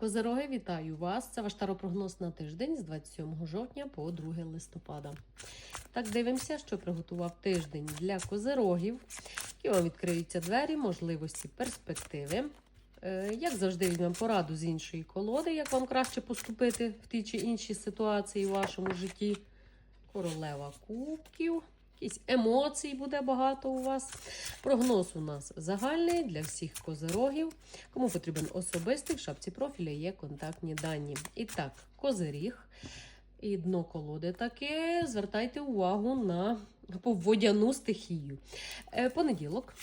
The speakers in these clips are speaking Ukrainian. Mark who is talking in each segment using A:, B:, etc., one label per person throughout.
A: Козероги, вітаю вас! Це ваш таропрогноз на тиждень з 27 жовтня по 2 листопада. Так, дивимося, що приготував тиждень для козерогів, які вам відкриються двері, можливості, перспективи. Е, Як завжди, візьмемо пораду з іншої колоди, як вам краще поступити в тій чи іншій ситуації у вашому житті. Королева кубків. Якісь емоцій буде багато у вас. Прогноз у нас загальний для всіх козирогів. Кому потрібен особистий, в шапці профіля є контактні дані. І так, козиріг. І дно колоди таке. Звертайте увагу на водяну стихію. Е, Понеділок.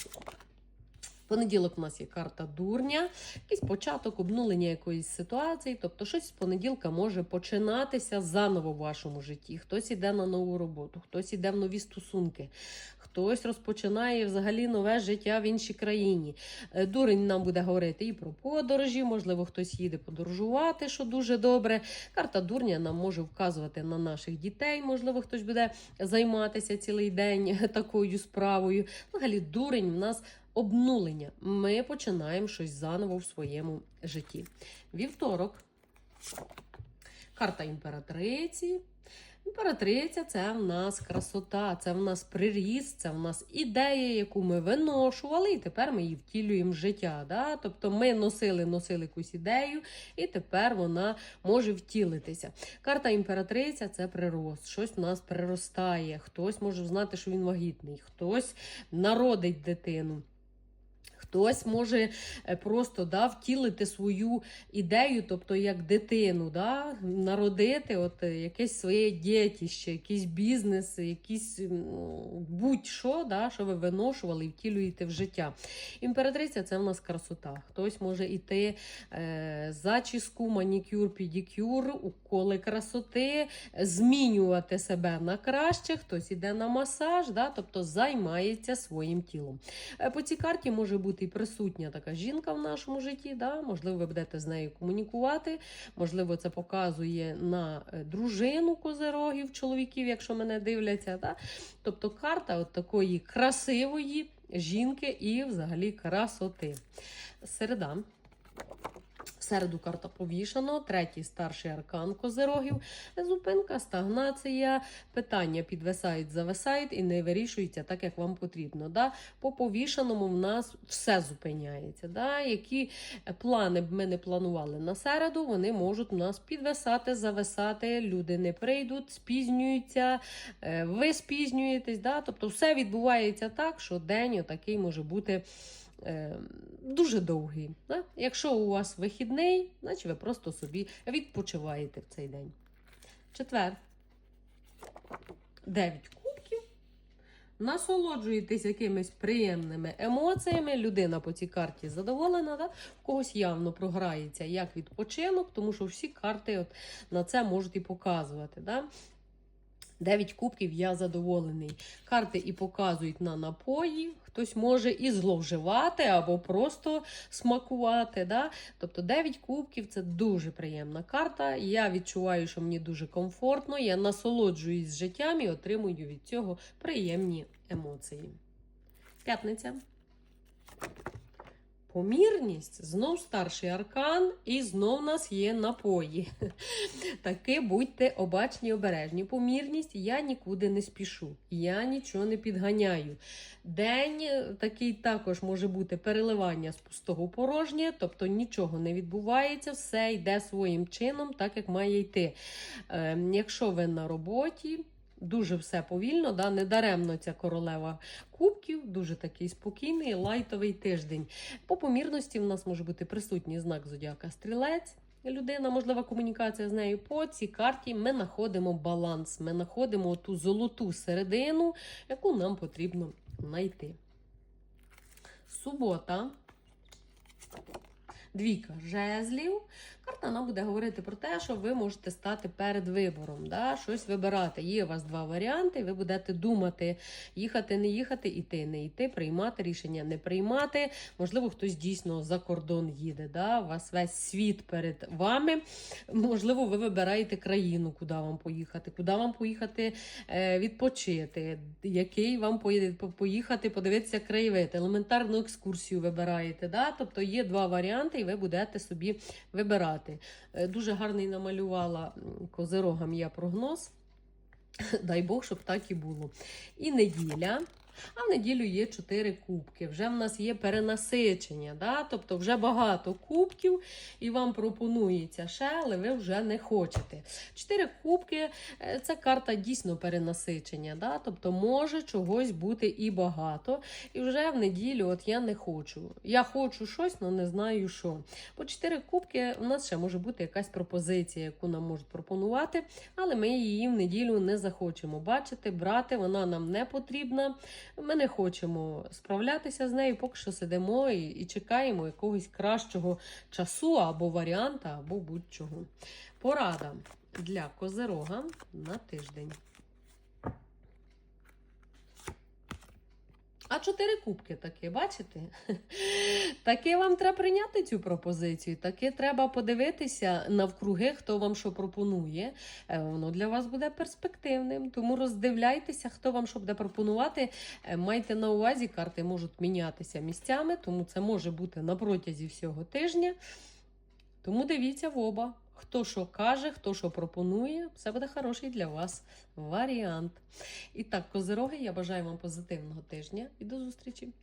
A: Понеділок у нас є карта дурня, якийсь початок обнулення якоїсь ситуації. Тобто, щось з понеділка може починатися заново в вашому житті. Хтось іде на нову роботу, хтось іде в нові стосунки, хтось розпочинає взагалі нове життя в іншій країні. Е, Дурень нам буде говорити і про подорожі, можливо, хтось їде подорожувати, що дуже добре. Карта дурня нам може вказувати на наших дітей. Можливо, хтось буде займатися цілий день такою справою. Взагалі, дурень в нас обнулення. Ми починаємо щось заново в своєму житті. Вівторок. Карта імператриці. Імператриця це в нас красота, це в нас приріст, це в нас ідея, яку ми виношували, і тепер ми її втілюємо в життя. Да? Тобто ми носили, носили якусь ідею, і тепер вона може втілитися. Карта імператриця це прирост. Щось в нас приростає. Хтось може знати, що він вагітний, хтось народить дитину. Хтось може е, просто да, втілити свою ідею, тобто як дитину, да, народити от е, якесь своє дітище, якийсь бізнес, якийсь м, будь-що, да, що ви виношували і втілюєте в життя. Імператриця це в нас красота. Хтось може йти е, зачіску, манікюр, педикюр, уколи красоти, змінювати себе на краще, хтось іде на масаж, да, тобто займається своїм тілом. Е, По цій карті може бути і присутня така жінка в нашому житті. Да? Можливо, ви будете з нею комунікувати. Можливо, це показує на е, дружину козерогів, чоловіків, якщо мене дивляться. Да? Тобто карта от такої красивої жінки і взагалі красоти. Середа. Середу карта повішано, третій старший аркан козирогів, зупинка, стагнація, питання підвисають, зависають і не вирішуються так, як вам потрібно. Да? По повішаному в нас все зупиняється. Да? Які плани б ми не планували на середу, вони можуть у нас підвисати, зависати, люди не прийдуть, спізнюються, е, ви спізнюєтесь. Да? Тобто все відбувається так, що день отакий може бути дуже довгий. Да? Якщо у вас вихідний, значить ви просто собі відпочиваєте в цей день. Четвер. Дев'ять кубків. Насолоджуєтесь якимись приємними емоціями. Людина по цій карті задоволена, да? в когось явно програється як відпочинок, тому що всі карти от на це можуть і показувати. Да? 9 кубків я задоволений. Карти і показують на напої. Хтось може і зловживати, або просто смакувати. Да? Тобто 9 кубків це дуже приємна карта. Я відчуваю, що мені дуже комфортно. Я насолоджуюсь життям і отримую від цього приємні емоції. П'ятниця. Помірність, знов старший аркан, і знов у нас є напої. Таки будьте обачні, обережні. Помірність я нікуди не спішу, я нічого не підганяю. День е, такий також може бути переливання з пустого порожнє, тобто нічого не відбувається, все йде своїм чином, так як має йти. Е, якщо ви на роботі, Дуже все повільно, да? недаремно ця королева кубків, дуже такий спокійний, лайтовий тиждень. По помірності в нас може бути присутній знак зодіака стрілець. Людина, можлива комунікація з нею по цій карті. Ми знаходимо баланс, ми знаходимо ту золоту середину, яку нам потрібно знайти. Субота. Двійка жезлів. Карта нам буде говорити про те, що ви можете стати перед вибором, да? щось вибирати. Є у вас два варіанти, ви будете думати, їхати, не їхати, іти, не йти, приймати рішення, не приймати. Можливо, хтось дійсно за кордон їде. Да? У вас весь світ перед вами. Можливо, ви вибираєте країну, куди вам поїхати, куди вам поїхати е, відпочити, який вам поїхати, подивитися краєвид, елементарну екскурсію вибираєте. Да? Тобто є два варіанти, і ви будете собі вибирати. Вибирати. Е, Дуже гарний намалювала козирогам я прогноз. Дай Бог, щоб так і було. І неділя. А в неділю є 4 кубки. Вже в нас є перенасичення, да? тобто вже багато кубків, і вам пропонується ще, але ви вже не хочете. 4 кубки е, це карта дійсно перенасичення. Да? Тобто може чогось бути і багато. І вже в неділю от я не хочу. Я хочу щось, але не знаю що. По 4 кубки у нас ще може бути якась пропозиція, яку нам можуть пропонувати, але ми її в неділю не захочемо бачити, брати, вона нам не потрібна. Ми не хочемо справлятися з нею, поки що сидимо і, і чекаємо якогось кращого часу або варіанта, або будь-чого. Порада для козирога на тиждень. А чотири кубки таки, бачите? Таки вам треба прийняти цю пропозицію. Таки треба подивитися навкруги, хто вам що пропонує. Е, Воно для вас буде перспективним. Тому роздивляйтеся, хто вам що буде пропонувати. Е, Майте на увазі, карти можуть мінятися місцями, тому це може бути на протязі всього тижня. Тому дивіться в оба. Хто що каже, хто що пропонує, це буде хороший для вас варіант. І так, козироги, я бажаю вам позитивного тижня і до зустрічі!